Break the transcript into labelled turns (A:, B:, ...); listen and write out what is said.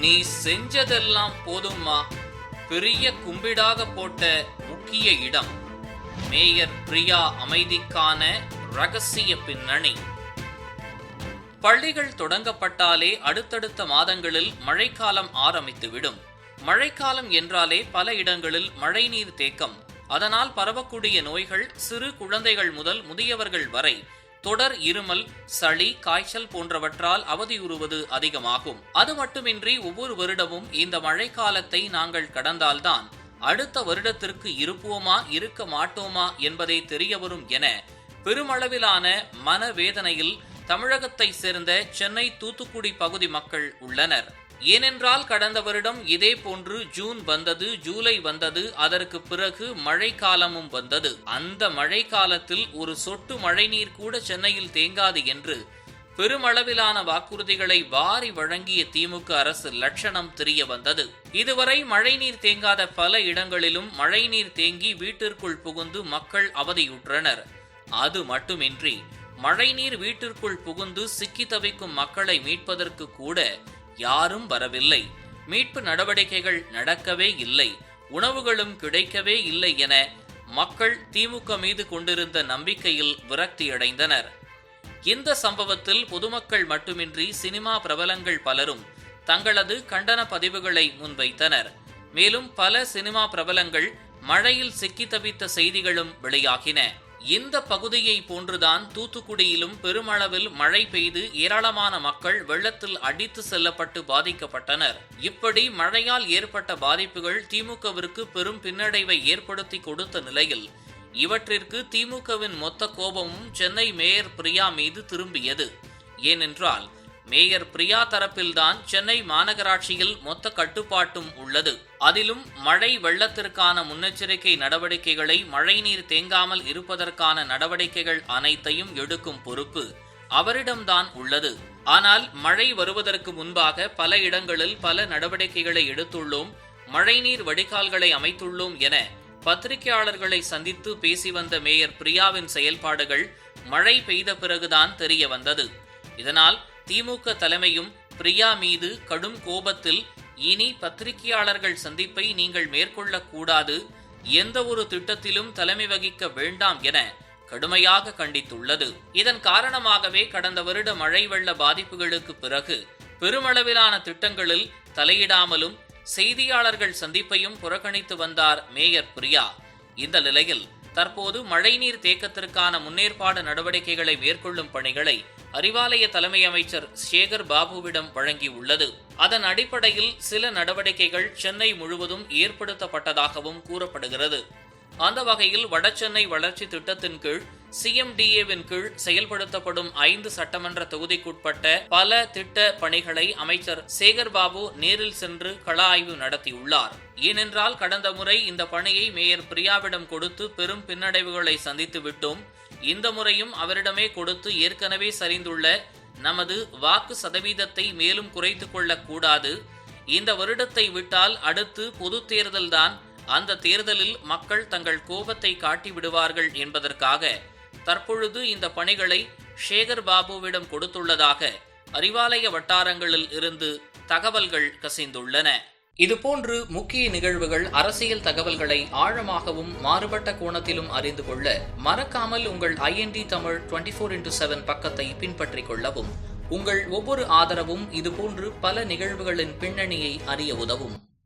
A: நீ செஞ்சதெல்லாம் போதும்மா. பெரிய கும்பிடாக போட்ட முக்கிய இடம் மேயர் பிரியா அமைதிக்கான ரகசிய பின்னணி. பள்ளிகள் தொடங்கப்பட்டாலே அடுத்தடுத்த மாதங்களில் மழைக்காலம் ஆரம்பித்துவிடும். மழைக்காலம் என்றாலே பல இடங்களில் மழைநீர் தேக்கம். அதனால் பரவக்கூடிய நோய்கள் சிறு குழந்தைகள் முதல் முதியவர்கள் வரை தொடர் இருமல் சளி காய்ச்சல் போன்றவற்றால் அவதியுறுவது அதிகமாகும். அது மட்டுமின்றி ஒவ்வொரு வருடமும் இந்த மழைக்காலத்தை நாங்கள் கடந்தால்தான் அடுத்த வருடத்திற்கு இருப்போமா இருக்க மாட்டோமா என்பதை தெரியவரும் என பெருமளவிலான மனவேதனையில் தமிழகத்தை சேர்ந்த சென்னை தூத்துக்குடி பகுதி மக்கள் உள்ளனர். ஏனென்றால் கடந்த வருடம் இதே போன்று ஜூன் வந்தது ஜூலை வந்தது அதற்கு பிறகு மழை காலமும் வந்தது. அந்த மழை காலத்தில் ஒரு சொட்டு மழைநீர் கூட சென்னையில் தேங்காது என்று பெருமளவிலான வாக்குறுதிகளை வாரி வழங்கிய திமுக அரசு லட்சணம் தெரிய வந்தது. இதுவரை மழைநீர் தேங்காத பல இடங்களிலும் மழைநீர் தேங்கி வீட்டிற்குள் புகுந்து மக்கள் அவதியுற்றனர். அது மட்டுமின்றி மழைநீர் வீட்டிற்குள் புகுந்து சிக்கி தவிக்கும் மக்களை மீட்பதற்கு கூட யாரும் வரவில்லை. மீட்பு நடவடிக்கைகள் நடக்கவே இல்லை. உணவுகளும் கிடைக்கவே இல்லை என மக்கள் திமுக மீது கொண்டிருந்த நம்பிக்கையில் விரக்தியடைந்தனர். இந்த சம்பவத்தில் பொதுமக்கள் மட்டுமின்றி சினிமா பிரபலங்கள் பலரும் தங்களது கண்டன பதிவுகளை முன்வைத்தனர். மேலும் பல சினிமா பிரபலங்கள் மழையில் சிக்கி தவித்த செய்திகளும் வெளியாகின. இந்த பகுதியை போன்றுதான் தூத்துக்குடியிலும் பெருமளவில் மழை பெய்து ஏராளமான மக்கள் வெள்ளத்தில் அடித்து செல்லப்பட்டு பாதிக்கப்பட்டனர். இப்படி மழையால் ஏற்பட்ட பாதிப்புகள் திமுகவிற்கு பெரும் பின்னடைவை ஏற்படுத்தி கொடுத்த நிலையில் இவற்றிற்கு திமுகவின் மொத்த கோபமும் சென்னை மேயர் பிரியா மீது திரும்பியது. ஏனென்றால் மேயர் பிரியா தரப்பில்தான் சென்னை மாநகராட்சியில் மொத்த கட்டுப்பாட்டும் உள்ளது. அதிலும் மழை வெள்ளத்திற்கான முன்னெச்சரிக்கை நடவடிக்கைகளை மழைநீர் தேங்காமல் இருப்பதற்கான நடவடிக்கைகள் அனைத்தையும் எடுக்கும் பொறுப்பு அவரிடம்தான் உள்ளது. ஆனால் மழை வருவதற்கு முன்பாக பல இடங்களில் பல நடவடிக்கைகளை எடுத்துள்ளோம். மழைநீர் வடிகால்களை அமைத்துள்ளோம் என பத்திரிகையாளர்களை சந்தித்து பேசி வந்த மேயர் பிரியாவின் செயல்பாடுகள் மழை பெய்த பிறகுதான் தெரிய வந்தது. இதனால் திமுக தலைமையும் பிரியா மீது கடும் கோபத்தில் இனி பத்திரிகையாளர்கள் சந்திப்பை நீங்கள் மேற்கொள்ளக்கூடாது. எந்த ஒரு திட்டத்திலும் தலைமை வகிக்க வேண்டாம் என கடுமையாக கண்டித்துள்ளது. இதன் காரணமாகவே கடந்த வருட மழை வெள்ள பாதிப்புகளுக்கு பிறகு பெருமளவிலான திட்டங்களில் தலையிடாமலும் செய்தியாளர்கள் சந்திப்பையும் புறக்கணித்து வந்தார் மேயர் பிரியா. இந்த நிலையில் தற்போது மழைநீர் தேக்கத்திற்கான முன்னேற்பாடு நடவடிக்கைகளை மேற்கொள்ளும் பணிகளை அறிவாலய தலைமை அமைச்சர் சேகர் பாபுவிடம் வழங்கியுள்ளது. அதன் அடிப்படையில் சில நடவடிக்கைகள் சென்னை முழுவதும் ஏற்படுத்தப்பட்டதாகவும் கூறப்படுகிறது. அந்த வகையில் வடசென்னை வளர்ச்சி திட்டத்தின் கீழ் சிஎம்டிஏவின் கீழ் செயல்படுத்தப்படும் ஐந்து சட்டமன்ற தொகுதிக்குட்பட்ட பல திட்ட பணிகளை அமைச்சர் சேகர் பாபு நேரில் சென்று கள ஆய்வு நடத்தியுள்ளார். ஏனென்றால் கடந்த முறை இந்த பணியை மேயர் பிரியாவிடம் கொடுத்து பெரும் பின்னடைவுகளை சந்தித்து விட்டோம். இந்த முறையும் அவரிடமே கொடுத்து ஏற்கனவே சரிந்துள்ள நமது வாக்கு சதவீதத்தை மேலும் குறைத்துக் கொள்ளக்கூடாது இந்த வருடத்தை விட்டால் அடுத்து பொது தேர்தல்தான் அந்த தேர்தலில் மக்கள் தங்கள் கோபத்தை காட்டி விடுவார்கள் என்பதற்காக தற்பொழுது இந்த பணிகளை ஷேகர் பாபுவிடம் கொடுத்துள்ளதாக அறிவாலய வட்டாரங்களில் இருந்து தகவல்கள் கசிந்துள்ளன. இதுபோன்று முக்கிய நிகழ்வுகள் அரசியல் தகவல்களை ஆழமாகவும் மாறுபட்ட கோணத்திலும் அறிந்து கொள்ள மறக்காமல் உங்கள் IND Tamil twenty four into seven பக்கத்தை பின்பற்றிக் கொள்ளவும். உங்கள் ஒவ்வொரு ஆதரவும் இதுபோன்று பல நிகழ்வுகளின் பின்னணியை அறிய உதவும்.